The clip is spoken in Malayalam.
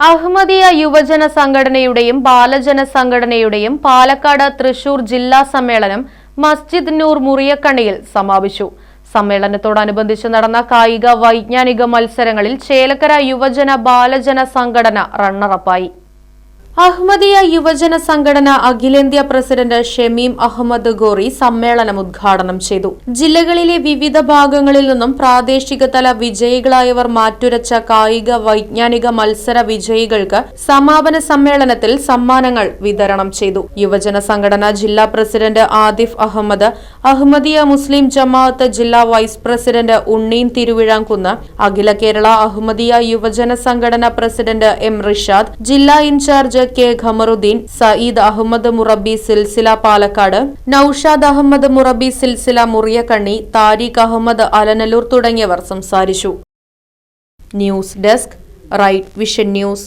Ahmadiyya യുവജന സംഘടനയുടെയും ബാലജന സംഘടനയുടെയും പാലക്കാട് തൃശൂർ ജില്ലാ സമ്മേളനം മസ്ജിദ് നൂർ മുറിയക്കണ്ണിയിൽ സമാപിച്ചു. സമ്മേളനത്തോടനുബന്ധിച്ച് നടന്ന കായിക വൈജ്ഞാനിക മത്സരങ്ങളിൽ ചേലക്കര യുവജന ബാലജന സംഘടന റണ്ണറപ്പായി അഹമ്മദിയ യുവജന സംഘടന അഖിലേന്ത്യാ പ്രസിഡന്റ് ഷമീം അഹമ്മദ് ഗോറി സമ്മേളനം ഉദ്ഘാടനം ചെയ്തു. ജില്ലകളിലെ വിവിധ ഭാഗങ്ങളിൽ നിന്നും പ്രാദേശിക തല വിജയികളായവർ മാറ്റുരച്ച കായിക വൈജ്ഞാനിക മത്സര വിജയികൾക്ക് സമാപന സമ്മേളനത്തിൽ സമ്മാനങ്ങൾ വിതരണം ചെയ്തു. യുവജന സംഘടന ജില്ലാ പ്രസിഡന്റ് ആദിഫ് അഹമ്മദ് അഹമ്മദിയ മുസ്ലിം ജമാഅത്ത് ജില്ലാ വൈസ് പ്രസിഡന്റ് ഉണ്ണീൻ തിരുവിഴാംകുന്ന് അഖില കേരള അഹമ്മദിയ യുവജന സംഘടന പ്രസിഡന്റ് എം റിഷാദ് ജില്ലാ in charge K Khamaruddin Sayyid Ahmad മുറബി സിൽസില പാലക്കാട് നൌഷാദ് അഹമ്മദ് മുറബി സിൽസില മുറിയക്കണ്ണി താരിഖ് അഹമ്മദ് അലനല്ലൂർ തുടങ്ങിയവർ സംസാരിച്ചു. News desk right vision news.